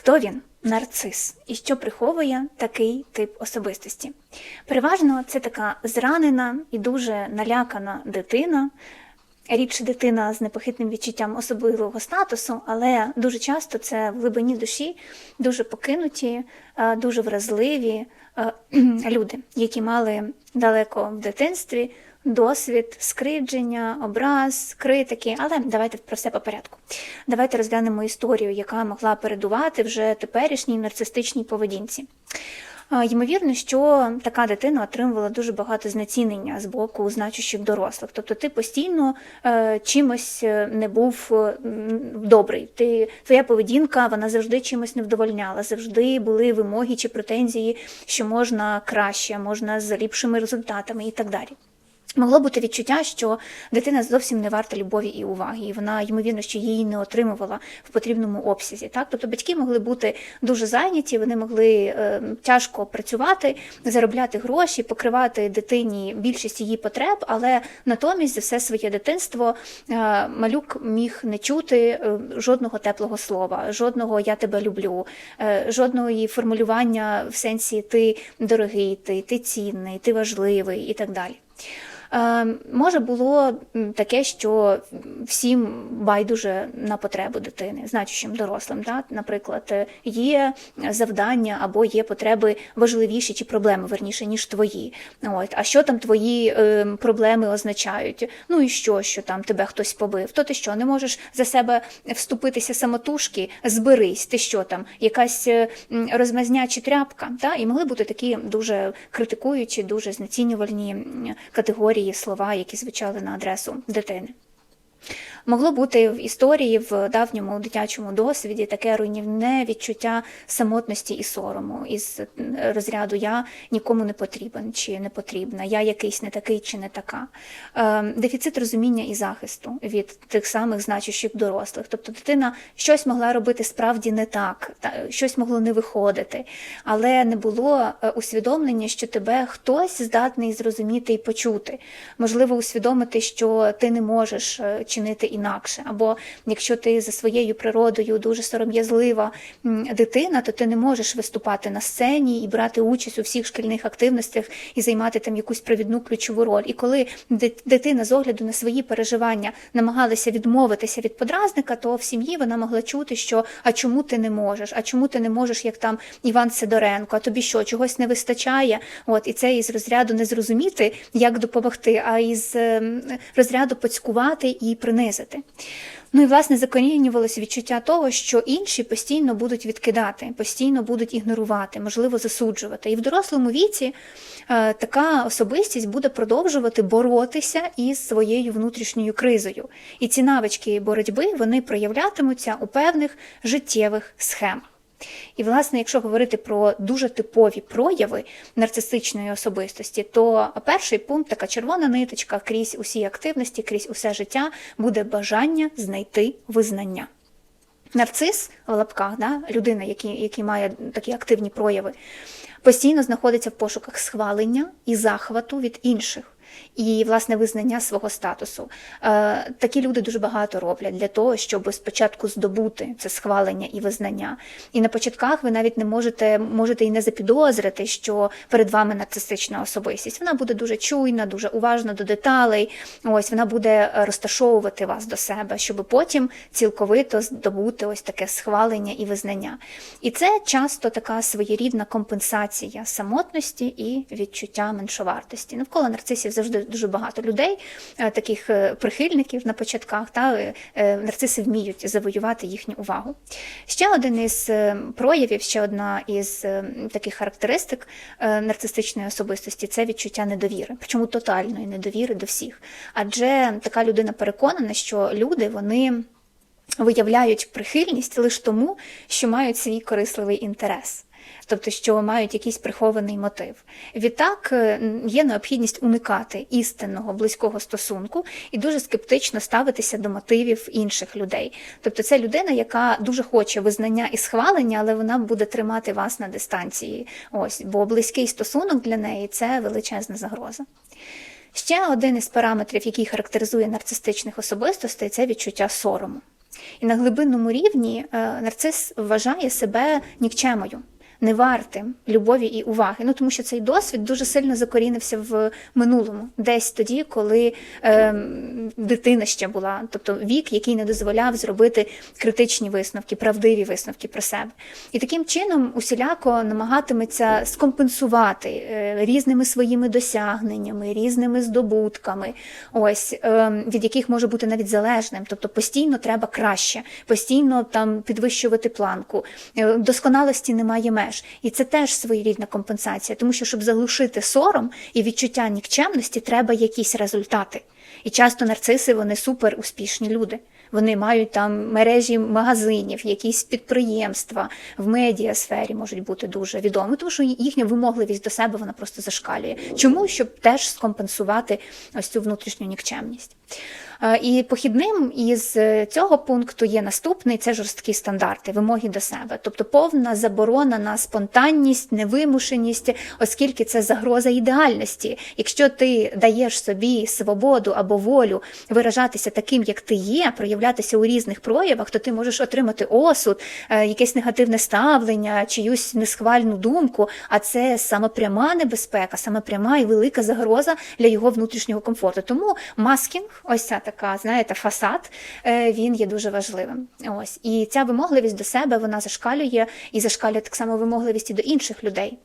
Хто він? Нарцис. І що приховує такий тип особистості? Переважно це така зранена і дуже налякана дитина. Рідше дитина з непохитним відчуттям особливого статусу, але дуже часто це в глибині душі дуже покинуті, е, дуже вразливі е, люди, які мали далеко в дитинстві досвід скривдження, образ, критики. Але давайте про все по порядку. Давайте розглянемо історію, яка могла передувати вже теперішній нарцистичній поведінці. Ймовірно, що така дитина отримувала дуже багато знецінення з боку значущих дорослих. Тобто ти постійно е, чимось е, не був е, добрий. Ти, твоя поведінка вона завжди чимось не вдовольняла, завжди були вимоги чи претензії, що можна краще, можна з ліпшими результатами і так далі. Могло бути відчуття, що дитина зовсім не варта любові і уваги, і вона, ймовірно, що її не отримувала в потрібному обсязі. Так? Тобто батьки могли бути дуже зайняті, вони могли е, тяжко працювати, заробляти гроші, покривати дитині більшість її потреб, але натомість за все своє дитинство е, малюк міг не чути е, жодного теплого слова, жодного я тебе люблю, е, жодного формулювання в сенсі ти дорогий, ти, ти цінний, ти важливий і так далі. Е, Може було таке, що всім байдуже на потребу дитини, значущим дорослим. Да? Наприклад, е, є завдання або є потреби важливіші чи проблеми верніше, ніж твої. От. А що там твої е, проблеми означають? Ну і що, що там тебе хтось побив? То ти що, не можеш за себе вступитися самотужки? Зберись, ти що там, якась розмазня чи тряпка? Да? І могли бути такі дуже критикуючі, дуже знецінювальні м, категорії слова, які звучали на адресу дитини. Могло бути в історії в давньому дитячому досвіді таке руйнівне відчуття самотності і сорому із е, розряду я нікому не потрібен чи не потрібна, я якийсь не такий чи не така. Е, Дефіцит розуміння і захисту від тих самих значущих дорослих. Тобто дитина щось могла робити справді не так, щось могло не виходити, але не було е, усвідомлення, що тебе хтось здатний зрозуміти і почути. Можливо, усвідомити, що ти не можеш е, чинити інакше. Або якщо ти за своєю природою дуже сором'язлива дитина, то ти не можеш виступати на сцені і брати участь у всіх шкільних активностях і займати там якусь провідну ключову роль. І коли дитина з огляду на свої переживання намагалася відмовитися від подразника, то в сім'ї вона могла чути, що а чому ти не можеш? А чому ти не можеш, як там Іван Сидоренко? А тобі що, чогось не вистачає? От і це із розряду не зрозуміти, як допомогти, а із ем, розряду поцькувати і принизити. Ну і власне закорінювалося відчуття того, що інші постійно будуть відкидати, постійно будуть ігнорувати, можливо, засуджувати. І в дорослому віці е, така особистість буде продовжувати боротися із своєю внутрішньою кризою. І ці навички боротьби вони проявлятимуться у певних життєвих схемах. І, власне, якщо говорити про дуже типові прояви нарцистичної особистості, то перший пункт, така червона ниточка крізь усі активності, крізь усе життя, буде бажання знайти визнання. Нарцис в лапках, да, людина, який має такі активні прояви, постійно знаходиться в пошуках схвалення і захвату від інших. І власне визнання свого статусу. Е, такі люди дуже багато роблять для того, щоб спочатку здобути це схвалення і визнання. І на початках ви навіть не можете можете і не запідозрити, що перед вами нарцистична особистість. Вона буде дуже чуйна, дуже уважна до деталей. Ось вона буде розташовувати вас до себе, щоб потім цілковито здобути ось таке схвалення і визнання. І це часто така своєрідна компенсація самотності і відчуття меншовартості. Навколо нарцисів завжди дуже багато людей, е, таких е, прихильників на початках, та е, нарциси вміють завоювати їхню увагу. Ще один із проявів, ще одна із таких характеристик нарцистичної особистості це відчуття недовіри, причому тотальної недовіри до всіх. Адже така людина переконана, що люди вони. Виявляють прихильність лише тому, що мають свій корисливий інтерес тобто що мають якийсь прихований мотив. Відтак е, є необхідність уникати істинного близького стосунку і дуже скептично ставитися до мотивів інших людей. Тобто це людина, яка дуже хоче визнання і схвалення, але вона буде тримати вас на дистанції. Ось, бо близький стосунок для неї це величезна загроза. Ще один із параметрів, який характеризує нарцистичних особистостей, це відчуття сорому. І на глибинному рівні е, нарцис вважає себе нікчемою. Не вартим любові і уваги. Ну тому що цей досвід дуже сильно закорінився в минулому, десь тоді, коли е, дитина ще була, тобто вік, який не дозволяв зробити критичні висновки, правдиві висновки про себе. І таким чином усіляко намагатиметься скомпенсувати е, різними своїми досягненнями, різними здобутками, ось е, від яких може бути навіть залежним. Тобто постійно треба краще, постійно там підвищувати планку. Е, Досконалості немає меж. І це теж своєрідна компенсація, тому що щоб заглушити сором і відчуття нікчемності, треба якісь результати. І часто нарциси вони супер успішні люди. Вони мають там мережі магазинів, якісь підприємства в медіасфері можуть бути дуже відомі, тому що їхня вимогливість до себе вона просто зашкалює. Чому? Щоб теж скомпенсувати ось цю внутрішню нікчемність. Е, І похідним із цього пункту є наступний це жорсткі стандарти, вимоги до себе, тобто повна заборона на спонтанність, невимушеність, оскільки це загроза ідеальності. Якщо ти даєш собі свободу або волю виражатися таким, як ти є, проявлятися у різних проявах, то ти можеш отримати осуд, е, якесь негативне ставлення, чиюсь несхвальну думку. А це саме пряма небезпека, саме пряма і велика загроза для його внутрішнього комфорту. Тому маскінг, ось ця така, знаєте, фасад, е, він є дуже важливим. Ось і ця вимогливість до себе вона зашкалює і зашкалює так само вимогливість і до інших людей.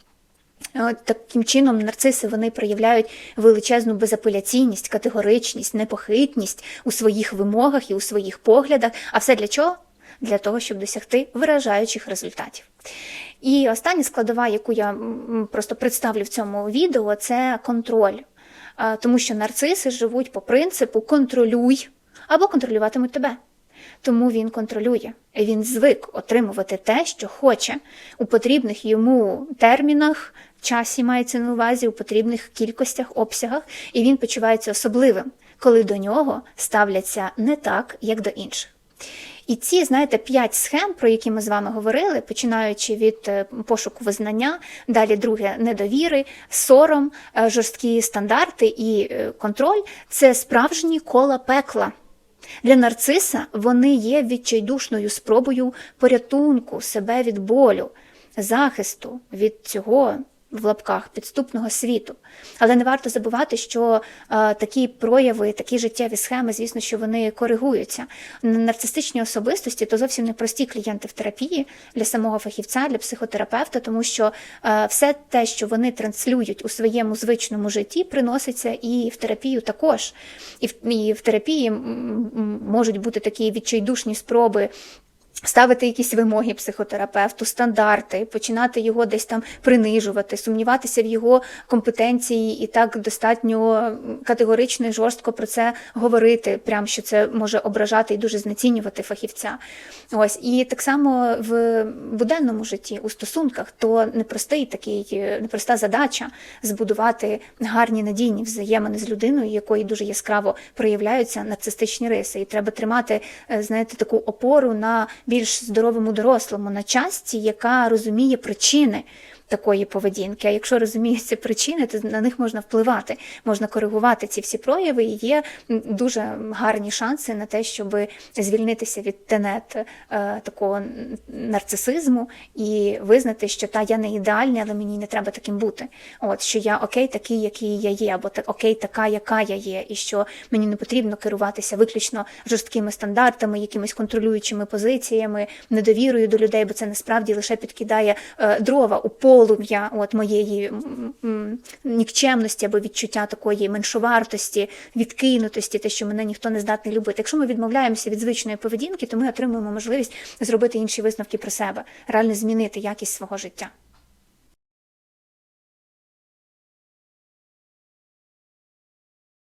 От Таким чином, нарциси вони проявляють величезну безапеляційність, категоричність, непохитність у своїх вимогах і у своїх поглядах. А все для чого? Для того, щоб досягти виражаючих результатів. І остання складова, яку я просто представлю в цьому відео, це контроль. Тому що нарциси живуть по принципу контролюй або контролюватимуть тебе. Тому він контролює. Він звик отримувати те, що хоче у потрібних йому термінах, часі мається на увазі, у потрібних кількостях, обсягах, і він почувається особливим, коли до нього ставляться не так, як до інших. І ці, знаєте, п'ять схем, про які ми з вами говорили, починаючи від е, пошуку визнання, далі друге недовіри, сором, е, жорсткі стандарти і е, контроль це справжні кола пекла. Для нарциса вони є відчайдушною спробою порятунку себе від болю, захисту від цього в лапках підступного світу. Але не варто забувати, що е, такі прояви, такі життєві схеми, звісно, що вони коригуються. Нарцистичні особистості то зовсім не прості клієнти в терапії для самого фахівця, для психотерапевта, тому що е, все те, що вони транслюють у своєму звичному житті, приноситься і в терапію також. І в, і в терапії можуть бути такі відчайдушні спроби Ставити якісь вимоги психотерапевту, стандарти, починати його десь там принижувати, сумніватися в його компетенції і так достатньо категорично і жорстко про це говорити, прям що це може ображати і дуже знецінювати фахівця. Ось і так само в буденному житті, у стосунках, то непростий такий, непроста задача збудувати гарні надійні взаємини з людиною, якої дуже яскраво проявляються нарцистичні риси. І треба тримати, е, знаєте, таку опору на більш здоровому дорослому на часті, яка розуміє причини такої поведінки. А якщо розуміються причини, то на них можна впливати, можна коригувати ці всі прояви, і є дуже гарні шанси на те, щоб звільнитися від тенет е, такого нарцисизму і визнати, що та я не ідеальна, але мені не треба таким бути. От що я окей, такий, який я є, або так окей, така, яка я є, і що мені не потрібно керуватися виключно жорсткими стандартами, якимись контролюючими позиціями, недовірою до людей, бо це насправді лише підкидає е, дрова у полум'я от моєї нікчемності або відчуття такої меншовартості, відкинутості, те, що мене ніхто не здатний любити. Якщо ми відмовляємося від звичної поведінки, то ми отримуємо можливість зробити інші висновки про себе, реально змінити якість свого життя.